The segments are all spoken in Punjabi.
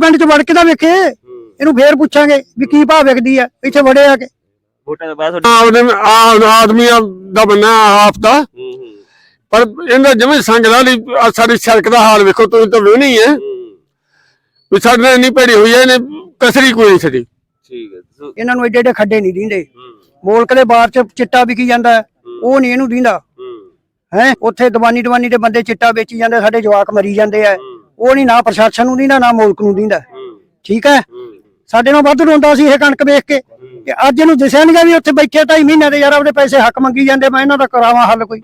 ਪਿੰਡ ਚ ਵੜ ਕੇ ਤਾਂ ਵੇਖੇ। ਇਹਨੂੰ ਫੇਰ ਪੁੱਛਾਂਗੇ ਵੀ ਕੀ ਭਾਅ ਵਿਕਦੀ ਆ ਇੱਥੇ ਵੜੇ ਆ ਕੇ। ਵੋਟਾਂ ਤੋਂ ਬਾਅਦ ਤੁਹਾਡੀ ਆਪਦੇ ਆ ਆਦਮੀਆਂ ਦਾ ਬੰਨਾ ਆਪ ਦਾ। ਹੂੰ ਹੂੰ। ਪਰ ਇਹਦਾ ਜਿਵੇਂ ਸੰਗਦਾ ਲਈ ਆਹ ਸਾਡੀ ਸੜਕ ਦਾ ਹਾਲ ਵੇਖੋ ਤੁਸੀਂ ਤਾਂ ਵੇਖਣੀ ਹੈ। ਹੂੰ। ਵੀ ਸਾਡੇ ਨਾਲ ਇੰਨੀ ਭੈੜੀ ਹੋਈ ਹੈ ਇਹਨੇ ਕਸਰੀ ਕੋਈ ਨਹੀਂ ਛੱਡੀ। ਠੀਕ ਹੈ ਸੋ- ਇਹਨਾਂ ਨੂੰ ਏਡੇ ਏਡੇ ਖੱਡੇ ਨਹੀਂ ਦਿੰਦੇ। ਹੂੰ। ਮੋਲਕ ਦੇ ਬਾਹਰ ਚ ਚਿੱਟਾ ਵਿਕੀ ਜਾਂਦਾ ਹੈ, ਉਹ ਨਹੀਂ ਇਹਨੂੰ ਦਿੰਦਾ। ਹੂੰ। ਹੈ ਉੱਥੇ ਦਵਾਨੀ ਦਵਾਨੀ ਦੇ ਬੰਦੇ ਚਿੱਟਾ ਵੇਚੀ ਜਾਂਦੇ ਸਾਡੇ ਜਵਾਕ ਮਰੀ ਜਾਂਦੇ ਆ। ਹੂੰ। ਉਹ ਨਹੀਂ ਨਾ ਪ੍ਰਸ਼ਾਸਨ ਨੂੰ ਦਿੰਦਾ ਨਾ ਮੁਲਕ ਨੂੰ ਦਿੰਦਾ। ਠੀਕ ਹੈ? ਸਾਡੇ ਨਾਲ ਵੱਧ ਰੋਂਦਾ ਸੀ ਇਹ ਕਣਕ ਵੇਖ ਕੇ। ਤੇ ਅੱਜ ਇਹਨੂੰ ਦਿਸਿਆ ਨਹੀਂ ਵੀ ਉੱਥੇ ਬੈਠੇ ਢਾਈ ਮਹੀਨੇ ਦੇ ਯਾਰ ਆਪਦੇ ਪੈਸੇ ਹੱਕ ਮੰਗੀ ਜਾਂਦੇ ਮੈਂ ਇਹਨਾਂ ਦਾ ਕਰਾਵਾਂ ਹੱਲ ਕੋਈ।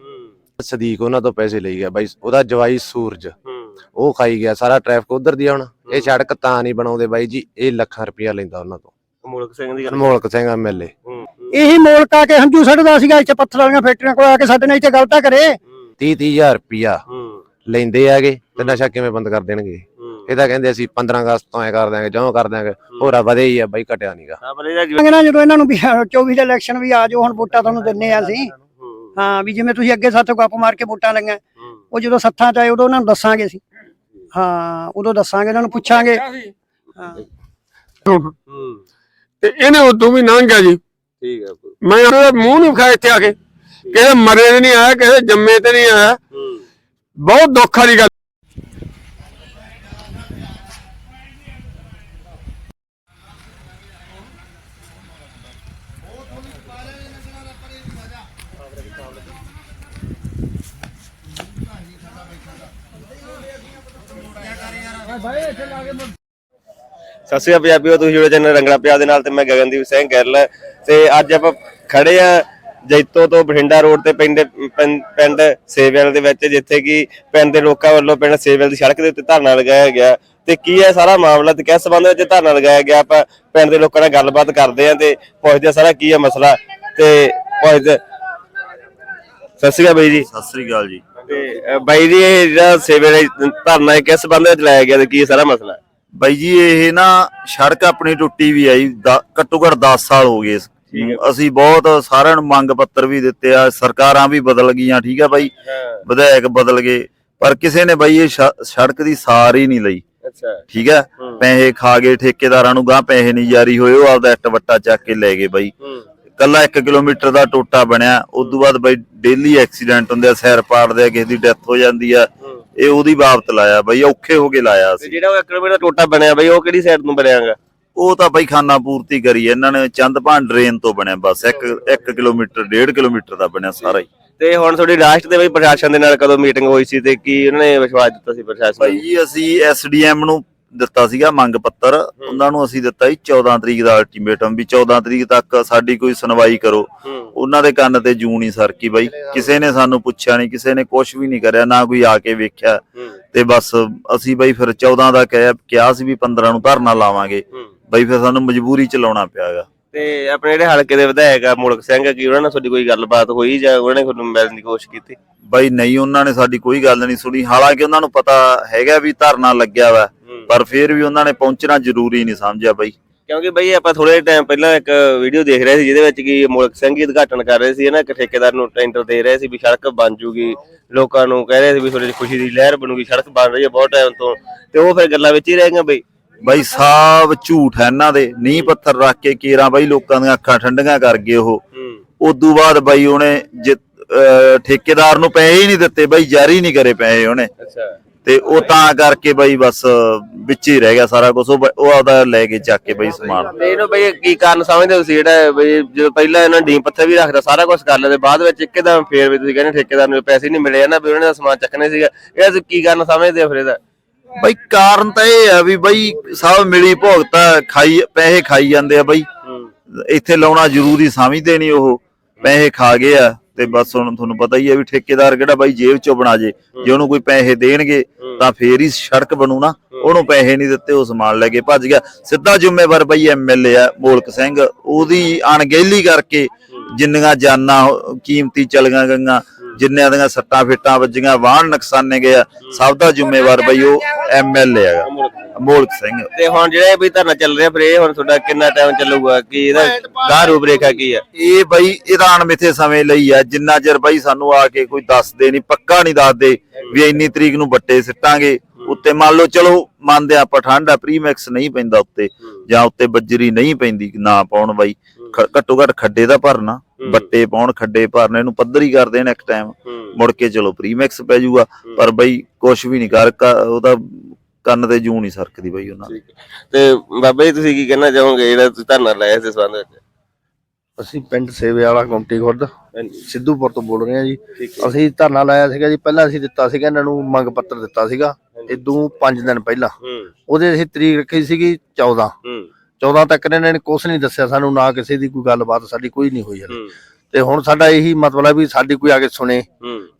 ਸਦੀਕ ਉਹਨਾਂ ਤੋਂ ਪੈਸੇ ਲਈ ਗਿਆ ਬਾਈ ਉਹਦਾ ਜਵਾਈ ਸੂਰਜ। ਉਹ ਖਾਈ ਗਿਆ ਸਾਰਾ ਟ੍ਰੈਫਿਕ ਉਧਰ ਦੀ ਹੁਣ। ਇਹ ਸੜਕ ਤਾਂ ਨਹੀਂ ਬਣਾਉਂਦੇ ਬਾਈ ਜੀ ਇਹ ਲੱਖਾਂ ਰੁਪਇਆ ਲੈਂਦਾ ਉਹਨਾਂ ਤੋਂ। ਮੁਲਕ ਸਿੰਘ ਦੀ ਗੱਲ ਅਨਮੋਲਕ ਸਿੰਘ ਐਮਐਲਏ ਇਹੀ ਮੁਲਕ ਆ ਕੇ ਹੰਝੂ ਸੜਦਾ ਸੀਗਾ ਇੱਥੇ ਪੱਥਰ ਵਾਲੀਆਂ ਫੈਕਟਰੀਆਂ ਕੋਲ ਆ ਕੇ ਸਾਡੇ ਨਾਲ ਇੱਥੇ ਗਲਤਾ ਕਰੇ। ਹੂੰ। 30 30000 ਰੁਪਇਆ। ਲੈਂਦੇ ਹੈਗੇ ਤੇ ਨਸ਼ਾ ਕਿਵੇਂ ਬੰਦ ਕਰ ਦੇਣਗੇ? ਇਹ ਤਾਂ ਕਹਿੰਦੇ ਅਸੀਂ 15 ਅਗਸਤ ਤੋਂ ਐ ਕਰ ਦਿਆਂਗੇ ਜਿਉਂ ਕਰ ਦਿਆਂਗੇ। ਹੋਰਾ ਵਧੇ ਹੀ ਆ ਬਾਈ ਘਟਿਆ ਨਹੀਂਗਾ ਮੰਗਣਾ ਜਦੋਂ ਇਹਨਾਂ ਨੂੰ ਵੀ 24 ਦੇ ਇਲੈਕਸ਼ਨ ਵੀ ਆ ਜਾਓ ਹੁਣ ਵੋਟਾਂ ਤੁਹਾਨੂੰ ਦਿੰਨੇ ਆ ਅਸੀਂ। ਹੂੰ। ਵੀ ਜਿਵੇਂ ਤੁਸੀਂ ਅੱਗੇ ਸਾਥੋਂ ਗੱਪ ਮਾਰ ਕੇ ਵੋਟਾਂ ਲਈਆਂ ਉਹ ਜਦੋਂ ਸੱਥਾਂ ਚ ਆਏ ਉਦੋਂ ਉਹਨਾਂ ਨੂੰ ਦੱਸਾਂਗੇ ਅਸੀਂ। ਹਾਂ ਉਦੋਂ ਦੱਸਾਂਗੇ ਇਹਨਾਂ ਨੂੰ ਪੁੱਛਾਂਗੇ। ਹਾਂ। ਹੂੰ। ਤੇ ਇਹਨੇ ਉਦੋਂ ਵੀ ਲੰਘ ਗਿਆ ਜੀ। ਠੀਕ ਹੈ ਮੈਂ ਉਹਦਾ ਮੂੰਹ ਨਹੀਂ ਵਿਖਾਇਆ ਇੱਥੇ ਆ ਕੇ। ਕਿਸੇ ਮਰੇ ਤੇ ਨਹੀਂ ਆਇਆ ਕਿਸੇ ਜੰਮੇ ਤੇ ਨਹੀਂ ਆਇਆ। ਬਹੁਤ ਦੁੱਖ ਵਾਲੀ ਗੱਲ। ਸਤਿ ਸ਼੍ਰੀ ਅਕਾਲ ਪੰਜਾਬੀਓ, ਤੁਸੀਂ ਜੁੜੇ ਚੈਨਲ ਰੰਗਲਾ ਪਿਆ ਦੇ ਨਾਲ ਤੇ ਮੈਂ ਗਗਨਦੀਪ ਸਿੰਘ ਗਿੱਲ ਤੇ ਅੱਜ ਆਪਾਂ ਖੜੇ ਆ ਜੈਤੋ ਤੋਂ ਬਠਿੰਡਾ ਰੋਡ ਤੇ ਪਿੰਡ ਪਿੰਡ ਸੇਵੇਲ ਦੇ ਵਿੱਚ ਜਿੱਥੇ ਕਿ ਪਿੰਡ ਦੇ ਲੋਕਾਂ ਵੱਲੋਂ ਪਿੰਡ ਸੇਵੇਲ ਦੀ ਸੜਕ ਦੇ ਉੱਤੇ ਧਰਨਾ ਲਗਾਇਆ ਗਿਆ। ਤੇ ਕੀ ਹੈ ਸਾਰਾ ਮਾਮਲਾ ਤੇ ਕਿਸ ਸੰਬੰਧ ਵਿੱਚ ਧਰਨਾ ਲਗਾਇਆ ਗਿਆ? ਆਪਾਂ ਪਿੰਡ ਦੇ ਲੋਕਾਂ ਨਾਲ ਗੱਲਬਾਤ ਕਰਦੇ ਆਂ ਤੇ ਪੁੱਛਦੇ ਆ ਸਾਰਾ ਕੀ ਹੈ ਮਸਲਾ ਤੇ ਪੁੱਛਦੇ ਸਤਿ ਸ਼੍ਰੀ ਅਕਾਲ ਬਾਈ ਜੀ। ਸਤਿ ਸ੍ਰੀ ਅਕਾਲ ਜੀ। ਤੇ ਬਾਈ ਜੀ ਇਹ ਜਿਹੜਾ ਸੇਵੇਲ ਧਰਨਾ ਹੈ ਕਿਸ ਸੰਬੰਧ ਵਿੱਚ ਲਾਇਆ ਗਿਆ ਤੇ ਕੀ ਹੈ ਸਾਰਾ ਮਸਲਾ ਬਾਈ ਜੀ ਇਹ ਨਾ ਸੜਕ ਆਪਣੀ ਟੁੱਟੀ ਵੀ ਆਈ ਘੱਟੋ ਘੱਟ 10 ਸਾਲ ਹੋ ਗਏ ਅਸੀਂ ਬਹੁਤ ਸਾਰਿਆਂ ਨੂੰ ਮੰਗ ਪੱਤਰ ਵੀ ਦਿੱਤੇ ਆ ਸਰਕਾਰਾਂ ਵੀ ਬਦਲ ਗਈਆਂ ਠੀਕ ਆ ਬਾਈ? ਵਿਧਾਇਕ ਬਦਲ ਗਏ ਪਰ ਕਿਸੇ ਨੇ ਬਾਈ ਇਹ ਸ਼- ਸੜਕ ਦੀ ਸਾਰ ਹੀ ਨਹੀਂ ਲਈ। ਅੱਛਾ। ਠੀਕ ਆ? ਹੂੰ। ਪੈਸੇ ਖਾ ਗਏ ਠੇਕੇਦਾਰਾਂ ਨੂੰ ਗਾਂ ਪੈਸੇ ਨਹੀਂ ਜਾਰੀ ਹੋਏ ਉਹ ਆਪਦਾ ਇੱਟ ਵੱਟਾ ਚੱਕ ਕੇ ਲੈ ਗਏ ਬਾਈ। ਹੂੰ। ਕੱਲਾ 1 ਕਿਲੋਮੀਟਰ ਦਾ ਟੋਟਾ ਬਣਿਆ ਉਸ ਤੋਂ ਬਾਅਦ ਬਾਈ ਡੇਲੀ ਐਕਸੀਡੈਂਟ ਹੁੰਦੇ ਆ ਸਿਰ ਪਾੜਦੇ ਆ ਕਿਸੇ ਦੀ ਡੈਥ ਹੋ ਜਾਂਦੀ ਆ। ਹੂੰ। ਇਹ ਉਹਦੀ ਬਾਬਤ ਲਾਇਆ ਬਾਈ ਔਖੇ ਹੋ ਕੇ ਲਾਇਆ ਤੇ ਅਸੀਂ। ਜਿਹੜਾ ਉਹ 1 ਕਿਲੋਮੀਟਰ ਟੋਟਾ ਬਣਿਆ ਬਈ ਉਹ ਕਿਹੜੀ ਸਾਈਡ ਨੂੰ ਬਣਿਆਗਾ ਉਹ ਤਾਂ ਬਾਈ ਖਾਨਾ ਪੂਰਤੀ ਕਰੀ ਇਹਨਾਂ ਨੇ ਚੰਦਪਾਨ ਡਰੇਨ ਤੋਂ ਬਣਿਆ ਬਸ 1 1 ਕਿਲੋਮੀਟਰ 1.5 ਕਿਲੋਮੀਟਰ ਦਾ ਬਣਿਆ ਸਾਰਾ ਹੀ। ਤੇ ਹੁਣ ਤੁਹਾਡੀ ਲਾਸਟ ਦੇ ਬਈ ਪ੍ਰਸ਼ਾਸਨ ਦੇ ਨਾਲ ਕਦੋਂ ਮੀਟਿੰਗ ਹੋਈ ਸੀ ਤੇ ਕੀ ਉਹਨਾਂ ਨੇ ਵਿਸ਼ਵਾਸ ਦਿੱਤਾ ਸੀ ਪ੍ਰਸ਼ਾਸਨ ਨੂੰ? ਜੀ ਅਸੀਂ ਐਸਡੀਐਮ ਨੂੰ ਦਿੱਤਾ ਸੀਗਾ ਮੰਗ ਪੱਤਰ। ਉਹਨਾਂ ਨੂੰ ਅਸੀਂ ਦਿੱਤਾ ਸੀ 14 ਤਰੀਕ ਦਾ ਅਲਟੀਮੇਟਮ ਵੀ 14 ਤਰੀਕ ਤੱਕ ਸਾਡੀ ਕੋਈ ਸੁਣਵਾਈ ਕਰੋ। ਹੂੰ। ਉਹਨਾਂ ਦੇ ਕੰਨ ਤੇ ਜੂੰ ਨਹੀਂ ਸਰਕੀ ਬਾਈ। ਕਿਸੇ ਨੇ ਸਾਨੂੰ ਪੁੱਛਿਆ ਨਹੀਂ ਕਿਸੇ ਨੇ ਕੁਝ ਵੀ ਨਹੀਂ ਕਰਿਆ ਨਾ ਕੋਈ ਆ ਕੇ ਵੇਖਿਆ। ਹੂੰ। ਤੇ ਬਸ ਅਸੀਂ ਬਾਈ ਫਿਰ 14 ਦਾ ਕਿਹਾ ਕਿਹਾ ਸੀ ਵੀ 15 ਨੂੰ ਧਰਨਾ ਲਾਵਾਂਗੇ। ਹੂੰ। ਬਾਈ ਫਿਰ ਸਾਨੂੰ ਮਜਬੂਰੀ ਚ ਲਾਉਣਾ ਪਿਆਗਾ। ਤੇ ਆਪਣੇ ਜਿਹੜੇ ਹਲਕੇ ਦੇ ਵਿਧਾਇਕ ਆ ਮੁਲਕ ਸਿੰਘ ਕੀ ਉਹਨਾਂ ਨਾਲ ਤੁਹਾਡੀ ਕੋਈ ਗੱਲਬਾਤ ਹੋਈ ਜਾਂ ਉਹਨਾਂ ਨੇ ਤੁਹਾਨੂੰ ਮਿਲਣ ਦੀ ਕੋਸ਼ਿਸ਼ ਕੀਤੀ? ਬਾਈ ਨਹੀਂ ਉਹਨਾਂ ਨੇ ਸਾਡੀ ਕੋਈ ਗੱਲ ਨਹੀਂ ਸੁਣੀ। ਹਾਲਾਂਕਿ ਉਹਨਾਂ ਨੂੰ ਪਤਾ ਹੈਗਾ ਵੀ ਧਰਨਾ ਲੱਗਿਆ ਵਾ ਪਰ ਫਿਰ ਵੀ ਉਹਨਾਂ ਨੇ ਪਹੁੰਚਣਾ ਜ਼ਰੂਰੀ ਨਹੀਂ ਸਮਝਿਆ ਬਾਈ। ਕਿਉਂਕਿ ਬਈ ਆਪਾਂ ਥੋੜੇ ਟਾਈਮ ਪਹਿਲਾਂ ਇੱਕ ਵੀਡੀਓ ਦੇਖ ਰਹੇ ਸੀ ਜਿਹਦੇ ਵਿੱਚ ਕੀ ਮੁਲਕ ਸਿੰਘ ਹੀ ਉਦਘਾਟਨ ਕਰ ਰਹੇ ਸੀ ਨਾ ਇੱਕ ਠੇਕੇਦਾਰ ਨੂੰ ਟੈਂਡਰ ਦੇ ਰਹੇ ਸੀ ਵੀ ਸੜਕ ਬਣ ਜੂਗੀ। ਲੋਕਾਂ ਨੂੰ ਕਹਿ ਰਹੇ ਸੀ ਵੀ ਤੁਹਾਡੇ ਖੁਸ਼ੀ ਦੀ ਲਹਿਰ ਬਣੂਗੀ ਸੜਕ ਬਣ ਰਹੀ ਹੈ ਬਹੁਤ ਟਾਈਮ ਤੋਂ। ਤੇ ਉਹ ਫਿਰ ਗੱਲਾਂ ਵਿੱਚ ਹੀ ਰਹਿ ਗਈਆਂ ਬਈ। ਬਾਈ ਸਭ ਝੂਠ ਹੈ ਇਹਨਾਂ ਦੇ। ਨੀਂਹ ਪੱਥਰ ਰੱਖ ਕੇ ਕੇਰਾਂ ਬਾਈ ਲੋਕਾਂ ਦੀਆਂ ਅੱਖਾਂ ਠੰਡੀਆਂ ਕਰ ਗਏ ਉਹ। ਉਦੋਂ ਬਾਅਦ ਬਾਈ ਉਹਨੇ ਠੇਕੇਦਾਰ ਨੂੰ ਪੈਸੇ ਹੀ ਨਹੀਂ ਦਿੱਤੇ ਬਾਈ ਜਾਰੀ ਨਹੀਂ ਕਰੇ ਪੈਸੇ ਉਹਨੇ। ਅੱਛਾ। ਤੇ ਉਹ ਤਾਂ ਕਰਕੇ ਬਾਈ ਬਸ ਵਿੱਚ ਹੀ ਰਹਿ ਗਿਆ ਸਾਰਾ ਕੁਝ ਉਹ ਆਪਦਾ ਲੈ ਕੇ ਚੱਕ ਕੇ ਬਾਈ ਸਮਾਨ। ਤੇ ਇਹਨੂੰ ਬਈ ਕੀ ਕਾਰਨ ਸਮਝਦੇ ਹੋ ਤੁਸੀਂ? ਜਿਹੜਾ ਬਈ ਜਦੋਂ ਪਹਿਲਾਂ ਇਹਨਾਂ ਡੀਮ ਪੱਥਰ ਵੀ ਰੱਖਦਾ ਸਾਰਾ ਕੁਝ ਕਰ ਲੈਂਦੇ ਬਾਅਦ ਵਿੱਚ ਇੱਕਦਮ ਫੇਰ ਵੀ ਤੁਸੀਂ ਕਹਿੰਦੇ ਠੇਕੇਦਾਰ ਨੂੰ ਪੈਸੇ ਨਹੀਂ ਮਿਲੇ ਨਾ ਵੀ ਉਹਨਾਂ ਦਾ ਸਮਾਨ ਚੱਕਣੇ ਸੀਗਾ। ਇਹ ਕੀ ਕਾਰਨ ਸਮਝਦੇ ਹੋ ਫਿਰ ਇਹਦਾ? ਬਈ ਕਾਰਨ ਤਾਂ ਇਹ ਆ ਵੀ ਬਈ ਸਭ ਮਿਲੀ ਭੁਗਤਾ ਖਾਈ, ਪੈਸੇ ਖਾਈ ਜਾਂਦੇ ਆ ਬਈ। ਇੱਥੇ ਲਾਉਣਾ ਜ਼ਰੂਰੀ ਸਮਝਦੇ ਨਹੀਂ ਉਹ, ਪੈਸੇ ਖਾ ਗਏ ਆ ਤੇ ਬਸ ਹੁਣ ਤੁਹਾਨੂੰ ਪਤਾ ਹੀ ਆ ਵੀ ਠੇਕੇਦਾਰ ਕਿਹੜਾ ਬਾਈ ਜੇਬ ਚੋਂ ਬਣਾ ਜੇ ਜੇ ਉਹਨੂੰ ਕੋਈ ਪੈਸੇ ਦੇਣਗੇ ਤਾਂ ਫੇਰ ਹੀ ਸੜਕ ਬਣੂ ਨਾ, ਉਹਨੂੰ ਪੈਸੇ ਨਹੀਂ ਦਿੱਤੇ, ਉਹ ਸਮਾਨ ਲੈ ਕੇ ਭੱਜ ਗਿਆ। ਸਿੱਧਾ ਜ਼ਿੰਮੇਵਾਰ ਬਾਈ ਐਮਐਲਏ ਆ, ਮੋਲਕ ਸਿੰਘ, ਉਹਦੀ ਅਣਗਹਿਲੀ ਕਰਕੇ ਜਿੰਨੀਆਂ ਜਾਨਾਂ, ਕੀਮਤੀ ਚਲੀਆਂ ਗਈਆਂ ਜਿੰਨਿਆਂ ਦੀਆਂ ਸੱਟਾਂ ਫਿੱਟਾਂ ਵੱਜੀਆਂ ਵਾਹਨ ਨੁਕਸਾਨੇ ਗਏ ਆ, ਸਭ ਦਾ ਜ਼ਿੰਮੇਵਾਰ ਬਈ ਉਹ ਐਮਐਲਏ ਹੈਗਾ ਮੋਲਕ ਸਿੰਘ। ਤੇ ਹੁਣ ਜਿਹੜਾ ਵੀ ਧਰਨਾ ਚੱਲ ਰਿਹਾ ਫਿਰ ਇਹ ਹੁਣ ਤੁਹਾਡਾ ਕਿੰਨਾ ਟਾਈਮ ਚੱਲੂਗਾ? ਕੀ ਇਹਦਾ ਗਾਹ ਰੂਪਰੇਖਾ ਕੀ ਆ? ਇਹ ਬਈ ਇਹਦਾ ਅਣਮਿੱਥੇ ਸਮੇਂ ਲਈ ਆ ਜਿੰਨਾ ਚਿਰ ਬਈ ਸਾਨੂੰ ਆ ਕੇ ਕੋਈ ਦੱਸਦੇ ਨਹੀਂ ਪੱਕਾ ਨਹੀਂ ਦੱਸਦੇ ਵੀ ਇੰਨੀ ਤਰੀਕ ਨੂੰ ਬੱਟੇ ਸਿੱਟਾਂਗੇ। ਉੱਤੇ ਮੰਨ ਲਓ ਚਲੋ ਮੰਨਦੇ ਆਪਾਂ ਠੰਡ ਆ ਪ੍ਰੀਮੈਕਸ ਨਹੀਂ ਪੈਂਦਾ ਉੱਤੇ ਜਾਂ ਉੱਤੇ ਬੱਜਰੀ ਨਹੀਂ ਪੈਂਦੀ ਨਾ ਪਾਉਣ ਬਾਈ। ਘੱਟੋ ਘੱਟ ਖੱਡੇ ਦਾ ਭਰਨਾ ਬੱਟੇ ਪਾਉਣ ਖੱਡੇ ਭਰਨ ਇਹਨੂੰ ਪੱਧਰੀ ਕਰ ਦੇਣ ਇੱਕ ਟਾਈਮ ਮੁੜ ਕੇ ਚਲੋ ਪ੍ਰੀਮੈਕਸ ਪੈ ਜਾਊਗਾ ਪਰ ਬਈ ਕੁਛ ਵੀ ਨਹੀਂ ਕਰ ਉਹਦਾ ਕੰਨ ਤੇ ਜੂ ਨਹੀਂ ਸਰਕਦੀ ਬਈ ਉਹਨਾਂ ਦੀ। ਤੇ ਬਾਬਾ ਜੀ ਤੁਸੀਂ ਕੀ ਕਹਿਣਾ ਚਾਹੋਗੇ? ਜਿਹੜਾ ਤੁਸੀਂ ਧਰਨਾ ਲਾਇਆ ਇਸ ਸੰਬੰਧ ਵਿੱਚ? ਅਸੀਂ ਪਿੰਡ ਸੇਵੇ ਵਾਲਾ ਕੌਂਟੀ ਖੁਰਦ ਸਿੱਧੂਪੁਰ ਤੋਂ ਬੋਲ ਰਹੇ ਹਾਂ ਜੀ। ਅਸੀਂ ਧਰਨਾ ਲਾਇਆ ਸੀਗਾ ਜੀ ਪਹਿਲਾਂ ਅਸੀਂ ਦਿੱਤਾ ਸੀਗਾ ਇਹਨਾਂ ਨੂੰ ਮੰਗ ਪੱਤਰ ਦਿੱਤਾ ਸੀਗਾ ਇਦੋਂ 5 ਦਿਨ ਪਹਿਲਾਂ। ਉਹਦੇ ਅਸੀਂ ਤਰੀਕ ਰੱਖੀ ਸੀਗੀ 14 ਹੂੰ। 14 ਤੱਕ ਇਹਨਾਂ ਨੇ ਕੁਝ ਨਹੀਂ ਦੱਸਿਆ ਸਾਨੂੰ ਨਾ ਕਿਸੇ ਦੀ ਕੋਈ ਗੱਲਬਾਤ ਸਾਡੀ ਕੋਈ ਨਹੀਂ ਹੋਈ ਹਲੇ। ਤੇ ਹੁਣ ਸਾਡਾ ਇਹੀ ਮਤਲਬ ਹੈ ਵੀ ਸਾਡੀ ਕੋਈ ਆ ਕੇ ਸੁਣੇ।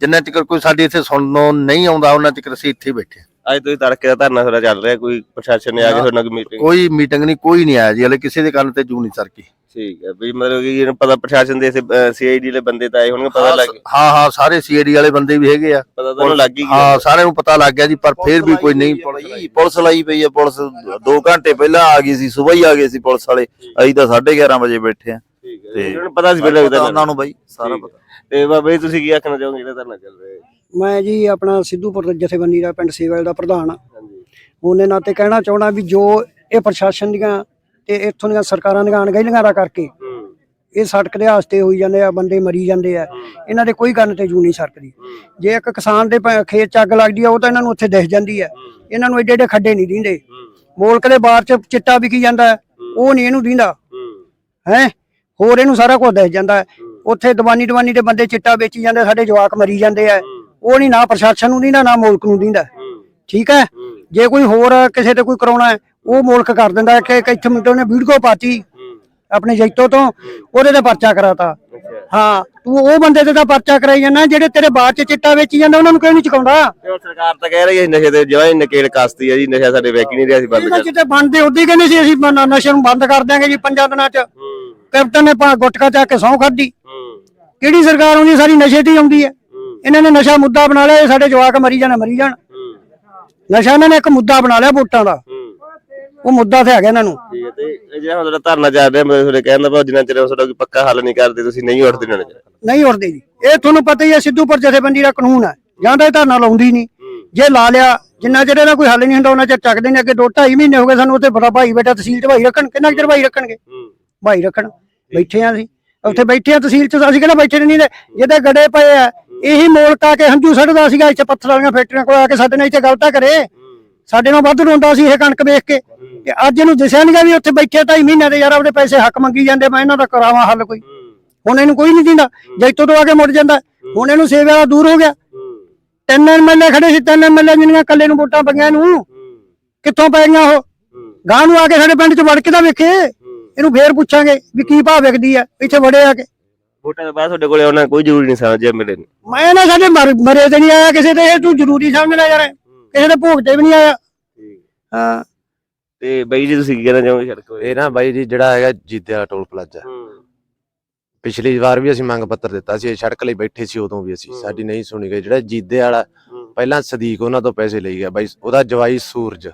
ਜਿੰਨਾ ਚਿਰ ਕੋਈ ਸਾਡੀ ਇੱਥੇ ਸੁਣਨੋਂ ਨਹੀਂ ਆਉਂਦਾ ਉਹਨਾਂ ਚਿਰ ਅਸੀਂ ਇੱਥੇ ਬੈਠੇ। ਅੱਜ ਤੁਸੀਂ ਤੜਕੇ ਦਾ ਧਰਨਾ ਥੋੜਾ ਚੱਲ ਰਿਹਾ ਕੋਈ ਪ੍ਰਸ਼ਾਸਨ ਨੇ ਆ ਕੇ ਤੁਹਾਡੇ ਨਾਲ ਮੀਟਿੰਗ ਕੋਈ ਮੀਟਿੰਗ ਨਹੀਂ ਕੋਈ ਨਹੀਂ ਆਇਆ ਜੀ ਹਲੇ ਕਿਸੇ ਦੇ ਕੰਨ ਤੇ ਜੂ ਨਹੀਂ ਸਰਕੀ। ਠੀਕ ਹੈ ਵੀ ਮਤਲਬ ਕਿ ਇਹਨੂੰ ਪਤਾ ਪ੍ਰਸ਼ਾਸਨ ਦੇ ਸੀਆਈਡੀ ਦੇ ਬੰਦੇ ਤਾਂ ਆਏ ਹੋਣਗੇ ਪਤਾ ਲੱਗ ਹਾਂ ਹਾਂ ਸਾਰੇ ਸੀਆਈਡੀ ਵਾਲੇ ਬੰਦੇ ਵੀ ਹੈਗੇ ਆ। ਪਤਾ ਲੱਗ ਗਿਆ। ਹਾਂ ਸਾਰਿਆਂ ਨੂੰ ਪਤਾ ਲੱਗ ਗਿਆ ਜੀ ਪਰ ਫਿਰ ਵੀ ਕੋਈ ਨਹੀਂ ਪੁਲਿਸ ਲਾਈ। ਪਈ ਆ ਪੁਲਿਸ 2 ਘੰਟੇ ਪਹਿਲਾਂ ਆ ਗਈ ਸੀ ਸਵੇਰ ਹੀ ਆ ਗਏ ਸੀ ਪੁਲਿਸ ਵਾਲੇ। ਅਸੀਂ ਤਾਂ 11:30 ਵਜੇ ਬੈਠੇ ਆ। ਠੀਕ ਹੈ ਤੇ ਉਹਨਾਂ ਨੂੰ ਪਤਾ ਸੀ ਪਹਿਲਾਂ ਪਤਾ ਉਹਦਾ ਉਹਨਾਂ ਨੂੰ ਬਈ ਸਾਰਾ। ਪਤਾ। ਤੇ ਬਾਬਾ ਤੁਸੀਂ ਕੀ ਆਖਣਾ ਚਾਹੋਗੇ ਜਿਹੜਾ ਧਰਨਾ ਚੱਲ ਰਿਹਾ ਹੈ? ਮੈਂ ਜੀ ਆਪਣਾ ਸਿੱਧੂਪੁਰ ਜਥੇਬੰਦੀ ਦਾ ਪਿੰਡ ਸੇਵਾਲ ਦਾ ਪ੍ਰਧਾਨ ਹਾਂ। ਹਾਂਜੀ। ਉਹਨੇ ਨਾਤੇ ਕਹਿਣਾ ਚਾਹਣਾ ਵੀ ਜੋ ਇਹ ਪ੍ਰਸ਼ਾਸਨ ਦੀਆਂ ਤੇ ਇੱਥੋਂ ਦੀਆਂ ਸਰਕਾਰਾਂ ਦੀਆਂ ਅਣਗਹਿਲੀਆਂ ਦਾ ਕਰਕੇ। ਇਹ ਸੜਕ ਦੇ ਹਾਸਤੇ ਹੋਈ ਜਾਂਦੇ ਆ ਬੰਦੇ ਮਰੀ ਜਾਂਦੇ ਆ। ਇਹਨਾਂ ਦੇ ਕੋਈ ਕੰਨ ਤੇ ਜੂ ਨਹੀਂ ਸਰਕਦੀ। ਜੇ ਇੱਕ ਕਿਸਾਨ ਦੇ ਖੇਤ ਚ ਅੱਗ ਲੱਗਦੀ ਆ ਉਹ ਤਾਂ ਇਹਨਾਂ ਨੂੰ ਉੱਥੇ ਦਿਖ ਜਾਂਦੀ ਆ। ਇਹਨਾਂ ਨੂੰ ਏਡੇ ਏਡੇ ਖੱਡੇ ਨਹੀਂ ਦਿੰਦੇ। ਮੋਲਕ ਦੇ ਬਾਹਰ ਚ ਚਿੱਟਾ ਵਿਕੀ ਜਾਂਦਾ ਉਹ ਨਹੀਂ ਇਹਨੂੰ ਦਿੰਦਾ। ਹੂੰ। ਹੋਰ ਇਹਨੂੰ ਸਾਰਾ ਕੁਝ ਦਿਖ ਜਾਂਦਾ। ਉੱਥੇ ਦਵਾਨੀ ਦਵਾਨੀ ਦੇ ਬੰਦੇ ਚਿੱਟਾ ਵੇਚੀ ਜਾਂਦੇ ਸਾਡੇ ਜਵਾਕ ਮਰੀ ਜਾਂਦੇ ਆ। ਉਹ ਨਹੀਂ ਨਾ ਪ੍ਰਸ਼ਾਸਨ ਨੂੰ ਦਿੰਦਾ ਨਾ ਮੁਲਕ ਨੂੰ ਦਿੰਦਾ। ਠੀਕ ਹੈ। ਜੇ ਕੋਈ ਹੋਰ ਕਿਸੇ ਤੇ ਕੋਈ ਕਰਾਉਣਾ ਹੈ ਉਹ ਮੁਲਕ ਕਰ ਦਿੰਦਾ ਕਿ ਇੱਥੇ ਮੁੰਡੇ ਨੇ ਵੀਡੀਓ ਪਾਤੀ ਆਪਣੇ ਜੈਤੋ ਤੋਂ ਉਹਦੇ ਤੇ ਪਰਚਾ ਕਰਾਤਾ। ਹਾਂ ਤੂੰ ਉਹ ਬੰਦੇ ਤੇ ਤਾਂ ਪਰਚਾ ਕਰਾਈ ਜਾਂਦਾ ਜਿਹੜੇ ਤੇਰੇ ਬਾਅਦ ਚ ਚਿੱਟਾ ਵੇਚੀ ਜਾਂਦਾ ਉਹਨਾਂ ਨੂੰ ਕਿਉਂ ਨਹੀਂ ਚੁਕਾਉਂਦਾ? ਸਰਕਾਰ ਤਾਂ ਕਹਿ ਰਹੀ ਹੈ ਨਸ਼ੇ ਤੇ ਜਵਾਂ ਨਕੇਲ ਕਾਸਤੀ ਹੈ ਜੀ ਨਸ਼ਾ ਸਾਡੇ ਵੇਖ ਨਹੀਂ ਰਿਹਾ ਸੀ ਬੰਦ ਕਰ ਬੰਦੇ ਉਦੀ ਕਹਿੰਦੇ ਸੀ ਅਸੀਂ ਨਸ਼ੇ ਨੂੰ ਬੰਦ ਕਰ ਦਿਆਂਗੇ ਜੀ ਪੰਜਾਂ ਦਿਨਾਂ ਚ। ਕੈਪਟਨ ਨੇ ਪਾ ਗੁਟਕਾ ਚੱਕ ਕੇ ਸੌਂ ਖਾਧੀ। ਕਿਹੜੀ ਸਰਕਾਰ ਆਉਂਦੀ ਸਾਰੀ ਨਸ਼ੇ ਤੇ ਆਉਂਦੀ ਹੈ। ਇਹਨਾਂ ਨੇ ਨਸ਼ਾ ਮੁੱਦਾ ਬਣਾ ਲਿਆ ਸਾਡੇ ਜਵਾਕ ਮਰੀ ਜਾਣ ਮਰੀ ਜਾਣ। ਨਸ਼ਾ ਇਹਨਾਂ ਨੇ ਇੱਕ ਮੁੱਦਾ ਬਣਾ ਲਿਆ ਵੋਟਾਂ ਦਾ। ਉਹ ਮੁੱਦਾ ਤੇ ਹੈਗਾ ਇਹਨਾਂ ਨੂੰ। ਠੀਕ ਹੈ ਤੇ ਇਹ ਜਿਹੜਾ ਹੁਣ ਤੁਹਾਡਾ ਧਰਨਾ ਚੱਲ ਰਿਹਾ ਮਤਲਬ ਤੁਹਾਡੇ ਕਹਿਣ ਦਾ ਭਾਵ ਜਿੰਨਾ ਚਿਰ ਤੁਹਾਡਾ ਕੋਈ ਪੱਕਾ ਹੱਲ ਨਹੀਂ ਕਰਦੇ ਤੁਸੀਂ ਨਹੀਂ ਉੱਠਦੇ ਨਾ ਨਹੀਂ ਉੜਦੇ ਜੀ। ਇਹ ਤੁਹਾਨੂੰ ਪਤਾ ਹੀ ਹੈ ਸਿੱਧੂਪੁਰ ਜਥੇਬੰਦੀ ਦਾ ਕਾਨੂੰਨ ਹੈ। ਜਾਂ ਤਾਂ ਇਹ ਧਰਨਾ ਲਾਉਂਦੀ ਨਹੀਂ। ਜੇ ਲਾ ਲਿਆ ਜਿੰਨਾ ਚਿਰ ਇਹਦਾ ਕੋਈ ਹੱਲ ਨਹੀਂ ਹੁੰਦਾ ਉਹਨਾਂ ਚਿਰ ਚੱਕਦੇ ਨੇ ਅੱਗੇ ਦੋ ਢਾਈ ਮਹੀਨੇ ਹੋ ਗਏ ਸਾਨੂੰ ਉੱਥੇ ਬੜਾ ਭਾਈ ਬੇਟਾ ਤਹਿਸੀਲ ਚ ਭਾਈ ਰੱਖਣ। ਕਿੰਨਾ ਚਿਰ ਭਾਈ ਰੱਖਣਗੇ? ਭਾਈ ਰੱਖਣ। ਬੈਠੇ ਆ ਅਸੀਂ। ਉੱਥੇ ਬੈਠੇ ਆ ਤਹਿਸੀਲ ਚ ਅਸੀਂ ਕਿਹੜਾ ਬੈਠੇ ਨਹੀਂ ਨੇ? ਜਿਹਦੇ ਗੜੇ ਪਏ ਆ ਇਹੀ ਮੋਲਕ ਕੇ ਹੰਝੂ ਸੜਦਾ ਸੀਗਾ ਇੱਥੇ ਪੱਥਰ ਵਾਲੀਆਂ ਫੈਕਟਰੀਆਂ ਕੋਲ ਆ ਕੇ ਸਾਡੇ ਨਾਲ ਇੱਥੇ ਗਲਤਾ ਕਰੇ। ਸਾਡੇ ਨਾਲ ਵੱਧ ਰੋਂਦਾ ਸੀ ਇਹ ਕਣਕ ਵੇਖ ਕੇ। ਤੇ ਅੱਜ ਇਹਨੂੰ ਦਿਸਿਆ ਨਹੀਂਗਾ ਵੀ ਉੱਥੇ ਬੈਠੇ ਢਾਈ ਮਹੀਨੇ ਦੇ ਯਾਰ ਆਪਦੇ ਪੈਸੇ ਹੱਕ ਮੰਗੀ ਜਾਂਦੇ ਮੈਂ ਇਹਨਾਂ ਦਾ ਕਰਾਵਾਂ ਹੱਲ ਕੋਈ। ਹੁਣ ਇਹਨੂੰ ਕੋਈ ਨਹੀਂ ਦਿੰਦਾ ਜੈਤੋ ਤੋਂ ਆ ਕੇ ਮੁੜ ਜਾਂਦਾ ਹੁਣ ਇਹਨੂੰ ਸੇਵੇ ਵਾਲਾ ਦੂਰ ਹੋ ਗਿਆ। ਤਿੰਨ ਐਮਐਲਏ ਖੜੇ ਸੀ ਤਿੰਨ ਐਮਐਲਏ ਜਿਹਨੀਆਂ ਕੱਲੇ ਨੂੰ ਵੋਟਾਂ ਪਈਆਂ ਇਹਨੂੰ ਕਿੱਥੋਂ ਪੈ ਗਈਆਂ ਉਹ? ਗਾਂ ਨੂੰ ਆ ਕੇ ਸਾਡੇ ਪਿੰਡ ਚ ਵੜ ਕੇ ਤਾਂ ਵੇਖੇ। ਇਹਨੂੰ ਫੇਰ ਪੁੱਛਾਂਗੇ ਵੀ ਕੀ ਭਾਅ ਵਿਕਦੀ ਆ ਇੱਥੇ ਵੜੇ ਆ ਕੇ। ਵੋਟਾਂ ਤੋਂ ਬਾਅਦ ਤੁਹਾਡੇ ਕੋਲੇ ਉਹਨਾਂ ਕੋਈ ਜ਼ਰੂਰੀ ਨਹੀਂ ਸਮਝਿਆ ਮਿਲੇ ਨੇ। ਮੈਂ ਨਾ ਸਾਡੇ ਮਰ- ਤੇ ਨਹੀਂ ਆਇਆ ਕਿਸੇ ਤੇ ਇਹ ਤੂੰ ਜ਼ਰੂਰੀ ਸਮਝਣਾ ਯਾਰ। ਕਿਸੇ ਦੇ ਭੋਗ ਤੇ ਵੀ ਨਹੀਂ ਆਇਆ। ਹਾਂ। ਤੇ ਬਈ ਜੀ ਤੁਸੀਂ ਕੀ ਕਹਿਣਾ ਚਾਹੋਗੇ ਸੜਕ ਬਾਰੇ? ਇਹ ਨਾ ਬਾਈ ਜੀ ਜਿਹੜਾ ਹੈਗਾ ਜੀਤੇ ਵਾਲਾ ਟੋਲ ਪਲਾਜ਼ਾ। ਪਿਛਲੀ ਵਾਰ ਵੀ ਅਸੀਂ ਮੰਗ ਪੱਤਰ ਦਿੱਤਾ ਸੀ ਇਹ ਸੜਕ ਲਈ ਬੈਠੇ ਸੀ ਉਦੋਂ ਵੀ ਅਸੀਂ ਹੂੰ। ਸਾਡੀ ਨਹੀਂ ਸੁਣੀ ਗਈ। ਜਿਹੜਾ ਜੀਦੇ ਵਾਲਾ ਪਹਿਲਾਂ ਸਦੀਕ ਉਹਨਾਂ ਤੋਂ ਪੈਸੇ ਲਈ ਗਿਆ। ਬਾਈ ਉਹਦਾ ਜਵਾਈ ਸੂਰਜ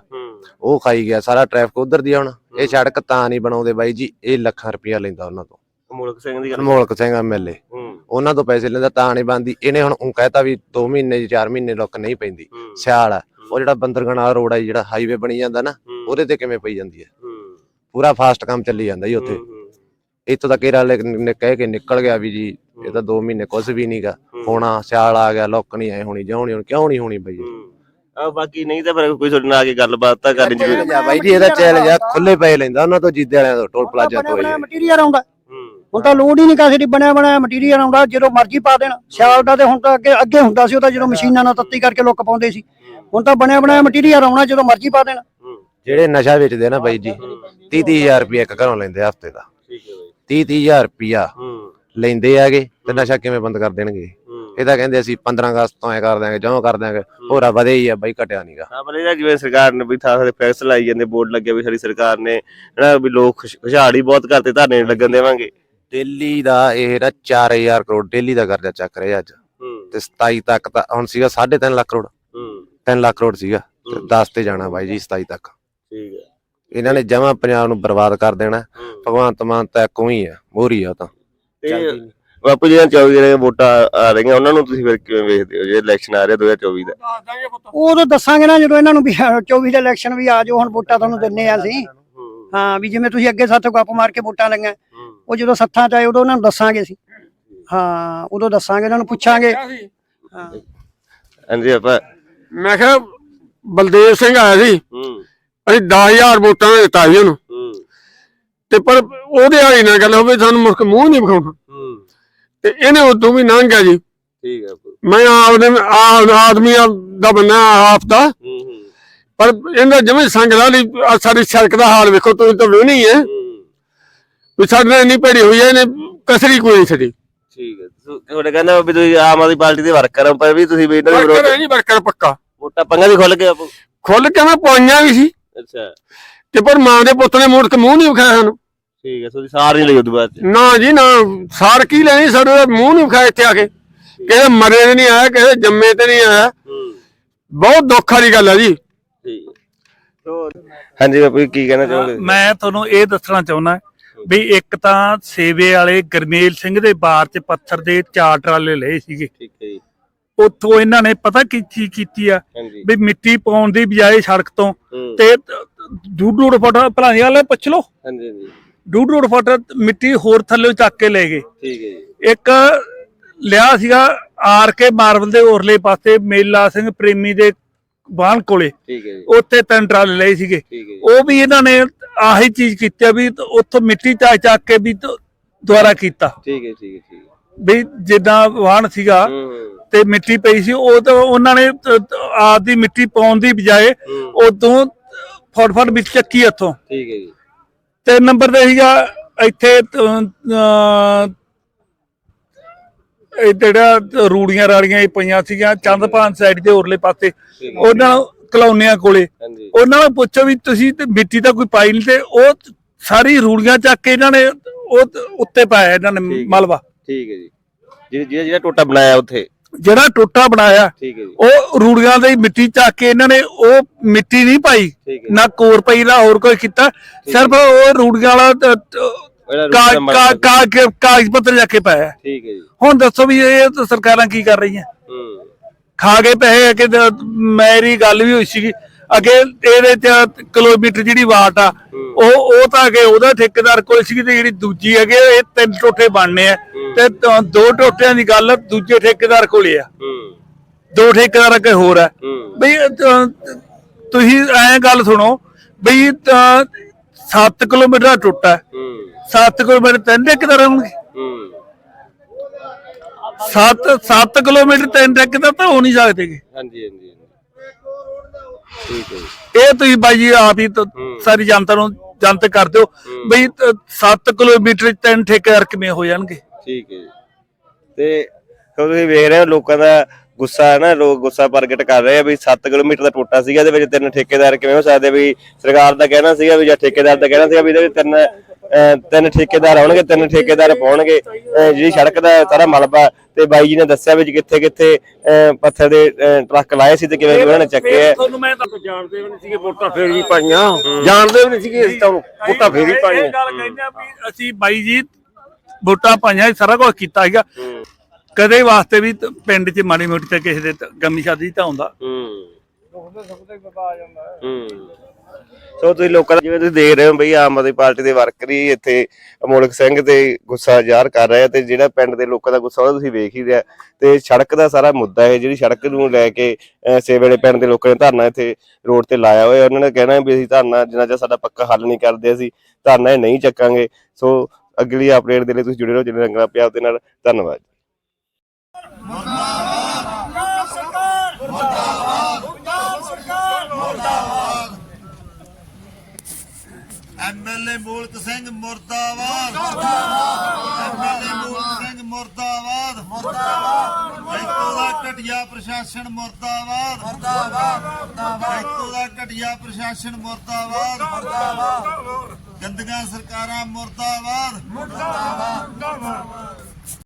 ਉਹ ਖਾਈ ਗਿਆ ਸਾਰਾ ਟ੍ਰੈਫਿਕ ਉਧਰ ਦੀ ਆ ਹੁਣ। ਇਹ ਸੜਕ ਤਾਂ ਨਹੀਂ ਬਣਾਉਂਦੇ ਬਾਈ ਜੀ ਇਹ ਲੱਖਾਂ ਰੁਪਇਆ ਲੈਂਦਾ ਉਹਨਾਂ ਤੋਂ। ਮੁਲਕ ਸਿੰਘ ਦੀ ਗੱਲ। ਅਨਮੋਲਕ ਸਿੰਘ ਐਮਐਲਏ ਹੂੰ। ਉਹਨਾਂ ਤੋਂ ਪੈਸੇ ਲੈਂਦਾ ਤਾਂ ਨਹੀਂ ਬੰਦੀ ਇਹਨੇ ਹੁਣ ਉਹ ਕਹਿਤਾ ਵੀ 2 ਮਹੀਨੇ 4 ਮਹੀਨੇ ਲੁੱਕ ਨਹੀਂ ਪੈਂਦੀ। ਹੂੰ, ਸਿਆਲ ਆ। ਉਹ ਜਿਹੜਾ ਬੰਦਰਗਣਾ ਰੋਡ ਆ ਜੀ, ਜਿਹੜਾ ਹਾਈਵੇ ਬਣੀ ਜਾਂਦਾ ਨਾ ਹੂੰ, ਉਹਦੇ ਤੇ ਕਿਵੇਂ ਪਈ ਜਾਂਦੀ ਹੈ? ਹੂੰ, ਪੂਰਾ ਫਾਸਟ ਕੰਮ ਚੱਲੀ ਜਾਂਦਾ ਜੀ ਉੱਥੇ। ਇੱਥੋਂ ਤੱਕ ਇਹ ਵਾਲੇ ਨੇ ਕਹਿ ਕੇ ਨਿਕਲ ਗਿਆ ਵੀ ਜੀ ਇਹ ਤਾਂ 2 ਮਹੀਨੇ ਕੁਝ ਵੀ ਨਹੀਂਗਾ ਹੋਣਾ ਸਿਆਲ ਆ ਗਿਆ ਲੁੱਕ ਨਹੀਂ ਆਏ ਹੋਣੀ ਜਿਉਂ ਨਹੀਂ ਹੁਣ ਕਿਉਂ ਨਹੀਂ ਹੋਣੀ ਬਈ ਹੂੰ। ਆ ਬਾਕੀ ਨਹੀਂ ਤਾਂ ਫਿਰ ਕੋਈ ਤੁਹਾਡੇ ਨਾਲ ਆ ਕੇ ਗੱਲਬਾਤ ਤਾਂ ਕਰਨੀ ਜ਼ਰੂਰੀ ਜਾ ਬਾਈ ਜੀ ਇਹਦਾ ਚੈਲੰਜ ਆ ਖੁੱਲੇ ਪਏ ਲੈਂਦਾ ਉਹਨਾਂ ਤੋਂ ਜਿੱਦੇ ਵਾਲਿਆਂ ਤੋਂ ਟੋਲ ਪਲਾਜ਼ਾ ਤੋਂ ਇਹ। ਮਟੀਰੀਅਲ ਆਉਂਦਾ। ਹੂੰ। ਹੁਣ ਤਾਂ ਲੋਡ ਹੀ ਨਹੀਂ ਕਿਸੇ ਦੀ ਬਣਿਆ ਬਣਾਇਆ ਮਟੀਰੀਅਲ ਆਉਂਦਾ ਜਦੋਂ ਮਰਜ਼ੀ ਪਾ ਦੇਣ। ਸਿਆਲ ਦਾ ਤੇ ਹੁਣ ਤਾਂ ਅੱਗੇ ਅੱਗੇ ਹੁੰਦਾ ਸੀ ਉਹ ਤਾਂ ਜਦੋਂ ਮਸ਼ੀਨਾਂ ਨਾਲ ਤੱਤੀ ਕਰਕੇ ਲੋਕ ਪਾਉਂਦੇ ਸੀ। ਹੁਣ ਤਾਂ ਬਣਿਆ ਬਣਾਇਆ ਮਟੀਰੀਅਲ ਆਉਣਾ ਜਦੋਂ ਮਰਜ਼ੀ ਪਾ ਦੇਣ। ਜਿਹੜੇ ਨਸ਼ਾ ਵੇਚਦੇ ਆ ਨਾ ਬਾਈ ਜੀ 30 30000 ਰੁਪਏ ਇੱਕ ਘਰੋਂ ਲੈਂਦੇ ਹਫ਼ਤੇ ਦਾ। ਠੀਕ ਹੈ ਬਾਈ 30 30000 ਰੁਪਿਆ ਲੈਂਦੇ ਆਗੇ ਤੇ ਨਸ਼ਾ ਕਿਵੇਂ ਬੰਦ ਕਰ ਦੇਣਗੇ? ਇਹ ਤਾਂ ਕਹਿੰਦੇ ਅਸੀਂ 15 ਅਗਸਤ ਤੋਂ ਐ ਕਰ ਦਿਆਂਗੇ ਜਮਾ ਕਰ ਦਿਆਂਗੇ। ਹੋਰਾ ਵਧੇ ਹੀ ਆ ਬਾਈ ਘਟਿਆ ਨਹੀਂਗਾ ਹਾਂ ਇਹਦਾ ਜਿਵੇਂ ਸਰਕਾਰ ਨੇ ਵੀ ਥਾਂ ਥਾਂ ਫੈਕਸ ਲਾਈ ਜਾਂਦੇ ਬੋਰਡ ਲੱਗੇ ਵੀ ਸਾਡੀ ਸਰਕਾਰ ਨੇ ਹਨਾ ਵੀ ਲੋਕ ਖੁਸ਼- ਖੁਸ਼ਹਾਲ ਬਹੁਤ ਕਰਤੇ ਧਰਨੇ ਲੱਗਣ ਦੇਵਾਂਗੇ। ਦਿੱਲੀ ਦਾ ਇਹ ਨਾ 4000 ਕਰੋੜ ਦਿੱਲੀ ਦਾ ਕਰਜ਼ਾ ਚੱਕ ਰਿਹਾ ਅੱਜ। ਤੇ 27 ਤੱਕ ਤਾਂ ਹੁਣ ਸੀਗਾ 3.5 ਲੱਖ ਕਰੋੜ। ਹੂੰ। 3 ਲੱਖ ਕਰੋੜ ਸੀਗਾ। ਤੇ ਹੂੰ। 10 ਤੇ ਜਾਣਾ ਬਾਈ ਜੀ 27 ਤੱਕ। ਠੀਕ ਹੈ ਇਹਨਾਂ ਨੇ ਜਮਾ ਪੰਜਾਬ ਨੂੰ ਬਰਬਾਦ ਕਰ ਦੇਣਾ। ਭਗਵੰਤ ਮਾਨ ਤਾਂ ਕੋਈ ਆ ਮੋਰੀ ਆ ਉਹ ਤਾਂ। ਤੇ ਬਾਪੂ ਜੀ 24 ਜਿਹੜੇ ਵੋਟਾਂ ਆ ਰਹੀਆਂ ਉਹਨਾਂ ਨੂੰ ਤੁਸੀਂ ਫਿਰ ਕਿਵੇਂ ਵੇਖਦੇ ਹੋ? ਜੇ ਇਲੈਕਸ਼ਨ ਆ ਰਿਹਾ 2024 ਦਾ ਉਹ ਉਦੋਂ ਦੱਸਾਂਗੇ ਨਾ ਜਦੋਂ ਇਹਨਾਂ ਨੂੰ ਵੀ 24 ਦੇ ਇਲੈਕਸ਼ਨ ਵੀ ਆ ਜਾਓ ਹੁਣ ਵੋਟਾਂ ਤੁਹਾਨੂੰ ਦਿੰਨੇ ਆ ਅਸੀਂ। ਹਾਂ। ਵੀ ਜਿਵੇਂ ਤੁਸੀਂ ਅੱਗੇ ਸਾਥੋਂ ਗੱਪ ਮਾਰ ਕੇ ਵੋਟਾਂ ਲਈਆਂ ਉਹ ਜਦੋਂ ਸੱਥਾਂ ਚ ਆਏ ਉਦੋਂ ਉਹਨਾਂ ਨੂੰ ਦੱਸਾਂਗੇ ਅਸੀਂ। ਹਾਂ ਉਦੋਂ ਦੱਸਾਂਗੇ ਇਹਨਾਂ ਨੂੰ ਪੁੱਛਾਂਗੇ। ਹਾਂ। ਹਾਂਜੀ ਆਪਾਂ ਮੈਂ ਕਿਹਾ ਬਲਦੇਵ ਸਿੰਘ ਆਇਆ ਸੀ। ਹੂੰ। ਅਸੀਂ 10000 ਵੋਟਾਂ ਦਾ ਦਿੱਤਾ ਸੀ ਉਹਨੂੰ। ਤੇ ਪਰ ਉਹਦੇ ਵਾਲੀ ਨਾਲ ਗੱਲ ਹੋਵੇ ਸਾਨੂੰ ਮੁਰਕ ਮੂੰਹ ਨਹੀਂ ਵਿਖਾਉਣਾ। ਹੂੰ। ਤੇ ਇਹਨੇ ਉਦੋਂ ਵੀ ਲੰਘ ਗਿਆ ਜੀ। ਠੀਕ ਹੈ। ਮੈਂ ਆਪਦੇ ਆਦਮੀ ਦਾ ਬੰਨਾ ਆਪ ਦਾ। ਪਰ ਇਹਦਾ ਜਿਵੇਂ ਸੰਗ ਲਾ ਲਈ ਸਾਡੀ ਸੜਕ ਦਾ ਹਾਲ ਵੇਖੋ ਤੁਸੀਂ ਤਾਂ ਵੇਖਣੀ ਹੈ। ਹੂੰ। ਵੀ ਸਾਡੇ ਨਾਲ ਇੰਨੀ ਭੈੜੀ ਹੋਈ ਹੈ ਇਹਨੇ ਕਸਰੀ ਕੋਈ ਨਹੀਂ ਛੱਡੀ। ਠੀਕ ਹੈ ਤੁ- ਤੁਹਾਡੇ ਕਹਿੰਦਾ ਵੀ ਤੁਸੀਂ ਆਮ ਆਦਮੀ ਪਾਰਟੀ ਦੇ ਵਰਕਰ ਹੋ ਪਰ ਵੀ ਤੁਸੀਂ ਵੀ ਇਹਨਾਂ ਦੇ ਵਰਕਰ ਨਹੀਂ ਵਰਕਰ ਪੱਕਾ। ਵੋਟਾਂ ਪੰਗਾ ਵੀ ਖੁੱਲ ਗਿਆ ਬਾਪੂ ਖੁੱਲ ਕੇ ਮੈਂ ਪਾਈਆਂ ਵੀ ਸੀ। ਅੱਛਾ। ਤੇ ਪਰ ਮਾਂ ਦੇ ਪੁੱਤ ਨੇ ਮੁੜ ਕੇ ਮੂੰਹ ਨਹੀਂ ਵਿਖਾਇਆ ਸਾਨੂੰ। ਠੀਕ ਹੈ ਤੁਸੀਂ ਸਾਰ ਨਹੀਂ ਲਈ ਉਦੋਂ ਬਾਅਦ ਚ ਨਾ ਜੀ ਨਾ। ਸਾਰ ਕੀ ਲੈਣੀ ਸਾਡੇ ਦਾ? ਮੂੰਹ ਨਹੀਂ ਵਿਖਾਇਆ ਇੱਥੇ ਆ ਕੇ। ਕਿਸੇ ਮਰੇ ਤੇ ਨਹੀਂ ਆਇਆ ਕਿਸੇ ਜੰਮੇ ਤੇ ਨਹੀਂ ਆਇਆ। ਹੂੰ। ਬਹੁਤ ਦੁੱਖ ਵਾਲੀ ਗੱਲ ਹੈ ਜੀ। ਠੀਕ ਹੈ। ਤੋ ਹਾਂਜੀ ਬਾਪੂ ਜੀ, ਕੀ ਕਹਿਣਾ ਚਾਹੋਗੇ? ਮੈਂ ਤੁਹਾਨੂੰ ਇਹ ਦੱਸਣਾ ਚਾਹੁੰਦਾ ਵੀ ਇੱਕ ਤਾਂ ਸੇਵੇ ਵਾਲੇ ਗਰਮੇਲ ਸਿੰਘ ਦੇ ਬਾਰ ਚ ਪੱਥਰ ਦੇ ਚਾਰ ਟਰਾਲੇ ਲਏ ਸੀਗੇ। ਠੀਕ ਹੈ ਜੀ। ਉੱਥੋਂ ਇਹਨਾਂ ਨੇ ਪਤਾ ਕੀ ਚੀਜ਼ ਕੀਤੀ ਆ? ਹਾਂਜੀ। ਵੀ ਮਿੱਟੀ ਪਾਉਣ ਦੀ ਬਜਾਏ ਸੜਕ ਤੋਂ ਹੂੰ। ਤੇ ਡੂਡ ਡੂਡ ਫੁੱਟ ਭਲਾਈ ਵਾਲੇ ਪੁੱਛ ਲਓ। ਹਾਂਜੀ ਹਾਂਜੀ। ਡੂਡ ਡੂਡ ਫੁੱਟ ਮਿੱਟੀ ਹੋਰ ਥੱਲੇ ਚੱਕ ਕੇ ਲੈ ਗਏ। ਠੀਕ ਹੈ ਜੀ। ਇੱਕ ਲਿਆ ਸੀਗਾ ਆਰ ਕੇ ਮਾਰਬਲ ਦੇ ਉਰਲੇ ਪਾਸੇ ਮੇਲਾ ਸਿੰਘ ਪ੍ਰੇਮੀ ਦੇ ਬਾਹਨ ਕੋਲੇ। ਠੀਕ ਹੈ ਜੀ। ਉੱਥੇ ਤਿੰਨ ਟਰਾਲੇ ਲਏ ਸੀਗੇ। ਠੀਕ ਹੈ ਜੀ। ਉਹ ਵੀ ਇਹਨਾਂ ਨੇ ਆਹੀ ਚੀਜ਼ ਕੀਤੀ ਆ ਵੀ ਉੱਥੋਂ ਮਿੱਟੀ ਚੱਕ ਚੱਕ ਕੇ ਵੀ ਦੁਬਾਰਾ ਕੀਤਾ। ਠੀਕ ਹੈ ਠੀਕ ਹੈ ਠੀਕ ਹੈ। ਵੀ ਜਿੱਦਾਂ ਵਾਹਣ ਸੀਗਾ ਤੇ ਮਿੱਟੀ ਪਈ ਸੀ ਉਹ ਤਾਂ ਉਹਨਾਂ ਨੇ ਆਪ ਦੀ ਮਿੱਟੀ ਪਾਉਣ ਦੀ ਬਜਾਏ ਉਦੋਂ ਫਟ ਫਟ ਵਿੱਚ ਚੱਕੀ ਇੱਥੋਂ ਠੀਕ ਹੈ ਜੀ। ਤੇ ਨੰਬਰ ਤੇ ਸੀਗਾ ਇੱਥੇ ਇਹ ਜਿਹੜਾ ਰੂੜੀਆਂ ਰਾੜੀਆਂ ਇਹ ਪਈਆਂ ਸੀਗੀਆਂ ਚੰਦਪਾਨ ਸਾਈਡ ਦੇ ਉਰਲੇ ਪਾਸੇ। ਉਹਨਾਂ ਕਲੋਨੀਆਂ ਕੋਲੇ। ਉਹਨਾਂ ਨੂੰ ਪੁੱਛੋ ਵੀ ਤੁਸੀਂ ਤੇ ਮਿੱਟੀ ਤਾਂ ਕੋਈ ਪਾਈ ਨਹੀਂ ਤੇ ਉਹ ਸਾਰੀ ਰੂੜੀਆਂ ਚੱਕ ਕੇ ਇਹਨਾਂ ਨੇ ਉਹ ਉੱਤੇ ਪਾਇਆ ਇਹਨਾਂ ਨੇ। ਮਲਬਾ। ਠੀਕ ਹੈ ਜੀ। ਜਿਹੜਾ ਜਿਹੜਾ ਜਿਹੜਾ ਟੋਟਾ ਬਣਾਇਆ ਉੱਥੇ। ਜਿਹੜਾ ਟੋਟਾ ਬਣਾਇਆ ਠੀਕ ਹੈ ਜੀ। ਉਹ ਰੂੜੀਆਂ ਦੀ ਮਿੱਟੀ ਚੱਕ ਕੇ ਇਹਨਾਂ ਨੇ ਉਹ ਮਿੱਟੀ ਨਹੀਂ ਪਾਈ ਠੀਕ ਹੈ ਨਾ ਕੋਰ ਪਈ ਨਾ ਹੋਰ ਕੋਈ ਕੀਤਾ। ਸਿਰਫ ਉਹ ਰੂੜੀਆਂ ਵਾਲਾ ਕਾ- ਕਾ- ਕਾ- ਕਾਗਜ਼ ਪੱਤਰ ਜਾ ਕੇ ਪਾਇਆ। ਠੀਕ ਹੈ ਜੀ। ਹੁਣ ਦੱਸੋ ਵੀ ਇਹ ਤਾਂ ਸਰਕਾਰਾਂ ਕੀ ਕਰ ਰਹੀਆਂ। ਹੂੰ। ਖਾ ਕੇ ਪੈਸੇ ਕਿ ਮੇਰੀ ਗੱਲ ਵੀ ਹੋਈ ਸੀਗੀ। ਅੱਗੇ ਇਹਦੇ ਚ ਕਿਲੋਮੀਟਰ ਜਿਹੜੀ ਵਾਟ ਆ ਉਹ ਉਹ ਤਾਂ ਅੱਗੇ ਉਹਦਾ ਠੇਕੇਦਾਰ ਕੋਲ ਸੀਗੀ ਤੇ ਜਿਹੜੀ ਦੂਜੀ ਹੈਗੇ ਇਹ ਤਿੰਨ ਟੋਟੇ ਬਣਨੇ ਆ। ਤੇ ਦੋ ਟੋਟਿਆਂ ਦੀ ਗੱਲ ਦੂਜੇ ਠੇਕੇਦਾਰ ਕੋਲੇ ਆ। ਦੋ ਠੇਕੇਦਾਰ ਅੱਗੇ ਹੋਰ ਆ। ਬਈ ਤੁਸੀਂ ਐਂ ਗੱਲ ਸੁਣੋ ਬਈ 7 ਕਿਲੋਮੀਟਰ ਦਾ ਟੁੱਟਾ ਹੂੰ। 7 ਕਿਲੋਮੀਟਰ ਤਿੰਨ ਠੇਕੇਦਾਰ ਹੋਣਗੇ? ਹੂੰ। 7 7 ਕਿਲੋਮੀਟਰ ਤਿੰਨ ਠੇਕੇਦਾਰ ਤਾਂ ਹੋ ਨਹੀਂ ਸਕਦੇਗੇ ਹਾਂਜੀ ਹਾਂਜੀ। ਠੀਕ ਹੈ ਜੀ। ਇਹ ਤੁਸੀਂ ਬਾਈ ਜੀ ਆਪ ਹੀ ਤਾਂ ਸਾਰੀ ਜਨਤਾ ਨੂੰ ਜਨਤਕ ਕਰ ਦਿਓ। ਬਈ 7 ਕਿਲੋਮੀਟਰ ਤਿੰਨ ਠੇਕੇਦਾਰ ਕਿਵੇਂ ਹੋ ਜਾਣਗੇ? ਠੀਕ ਹੈ ਜੀ। ਤੇ ਤੁਸੀਂ ਵੇਖ ਰਹੇ ਹੋ ਲੋਕਾਂ ਦਾ ਗੁੱਸਾ ਹੈ ਨਾ ਲੋਕ ਗੁੱਸਾ ਪ੍ਰਗਟ ਕਰ ਰਹੇ ਆ ਵੀ 7 ਕਿਲੋਮੀਟਰ ਦਾ ਟੋਟਾ ਸੀਗਾ ਇਹਦੇ ਵਿੱਚ ਤਿੰਨ ਠੇਕੇਦਾਰ ਕਿਵੇਂ ਹੋ ਸਕਦੇ ਵੀ ਸਰਕਾਰ ਦਾ ਕਹਿਣਾ ਸੀਗਾ ਵੀ ਜਾਂ ਠੇਕੇਦਾਰ ਦਾ ਕਹਿਣਾ ਸੀਗਾ ਵੀ ਇਹਦੇ ਵਿੱਚ ਤਿੰਨ ਤਿੰਨ ਠੇਕੇਦਾਰ ਆਉਣਗੇ ਤਿੰਨ ਠੇਕੇਦਾਰ ਪਾਉਣਗੇ। ਜਿਹੜੀ ਸੜਕ ਦਾ ਸਾਰਾ ਮਲਬਾ ਤੇ ਬਾਈ ਜੀ ਨੇ ਦੱਸਿਆ ਵੀ ਕਿੱਥੇ ਕਿੱਥੇ ਪੱਥਰ ਦੇ ਟਰੱਕ ਲਾਏ ਸੀ ਤੇ ਕਿਵੇਂ ਕਿਵੇਂ ਉਹਨਾਂ ਨੇ ਚੱਕੇ ਆ। ਤੁਹਾਨੂੰ ਮੈਂ ਤਾਂ ਜਾਣਦੇ ਵੀ ਨਹੀਂ ਸੀਗੇ ਵੋਟਾਂ ਫੇਰ ਵੀ ਪਾਈਆਂ। ਜਾਣਦੇ ਵੀ ਨਹੀਂ ਸੀਗੇ ਇਸ ਤਾਂ ਵੋਟਾਂ ਫੇਰ ਵੀ ਇਹ ਪਾਈਆਂ। ਗੱਲ ਕਹਿੰਦੇ ਆ ਵੀ ਅਸੀਂ ਬਾਈ ਜੀ ਵੋਟਾਂ ਪਾਈਆਂ ਸਾਰਾ ਕੁਝ ਕੀਤਾ ਸੀਗਾ। ਕਦੇ ਵਾਸਤੇ ਵੀ ਪਿੰਡ 'ਚ ਮਾੜੀ ਮੋਟੀ ਤੇ ਕਿਸੇ ਦੇ ਗਮੀ ਸ਼ਾਦੀ ਤਾਂ ਹੁੰਦਾ। ਹੂੰ ਹੂੰ। ਸੋ ਤੁਸੀਂ ਲੋਕਾਂ ਦਾ ਜਿਵੇਂ ਤੁਸੀਂ ਦੇਖ ਰਹੇ ਹੋ ਬਈ ਆਮ ਆਦਮੀ ਪਾਰਟੀ ਦੇ ਵਰਕਰ ਹੀ ਇੱਥੇ ਅਮੋਲਕ ਸਿੰਘ ਤੇ ਗੁੱਸਾ ਜ਼ਾਹਰ ਕਰ ਰਹੇ ਆ ਤੇ ਜਿਹੜਾ ਪਿੰਡ ਦੇ ਲੋਕਾਂ ਦਾ ਗੁੱਸਾ ਉਹ ਤੁਸੀਂ ਵੇਖ ਹੀ ਰਿਹਾ ਤੇ ਸੜਕ ਦਾ ਸਾਰਾ ਮੁੱਦਾ ਹੈ ਜਿਹੜੀ ਸੜਕ ਨੂੰ ਲੈ ਕੇ ਅਹ, ਸੇਵੇਲੇ ਪਿੰਡ ਦੇ ਲੋਕਾਂ ਨੇ ਧਰਨਾ ਇੱਥੇ ਰੋਡ ਤੇ ਲਾਇਆ ਹੋਇਆ। ਉਹਨਾਂ ਨੇ ਕਹਿਣਾ ਵੀ ਅਸੀਂ ਧਰਨਾ ਜਿੰਨਾ ਚਿਰ ਸਾਡਾ ਪੱਕਾ ਹੱਲ ਨਹੀਂ ਕਰਦੇ ਅਸੀਂ ਧਰਨਾ ਇਹ ਨਹੀਂ ਚੱਕਾਂਗੇ। ਸੋ ਅਗਲੀ ਅਪਡੇਟ ਦੇ ਲਈ ਤੁਸੀਂ ਜੁੜੇ ਰਹੋ। ਜਿਵੇਂ ਰੰਗਲਾ ਪੰਜਾਬ ਦੇ ਨਾਲ ਧੰਨਵਾਦ। ਐਮਐਲਏ ਮੂਲਕ ਸਿੰਘ ਮੁਰਦਾਬਾਦ। ਮੁਰਦਾਬਾਦ। ਐਮਐਲਏ ਮੂਲਕ ਸਿੰਘ ਮੁਰਦਾਬਾਦ। ਮੁਰਦਾਬਾਦ। ਇੱਥੋਂ ਦਾ ਘਟਿਆ ਪ੍ਰਸ਼ਾਸਨ ਮੁਰਦਾਬਾਦ। ਮੁਰਦਾਬਾਦ ਮੁਰਦਾਬਾਦ। ਦਾ ਘਟਿਆ ਪ੍ਰਸ਼ਾਸਨ ਮੁਰਦਾਬਾਦ। ਮੁਰਦਾਬਾਦ। ਗੰਦੀਆਂ ਸਰਕਾਰਾਂ ਮੁਰਦਾਬਾਦ ਮੁਰਦਾਬਾਦ।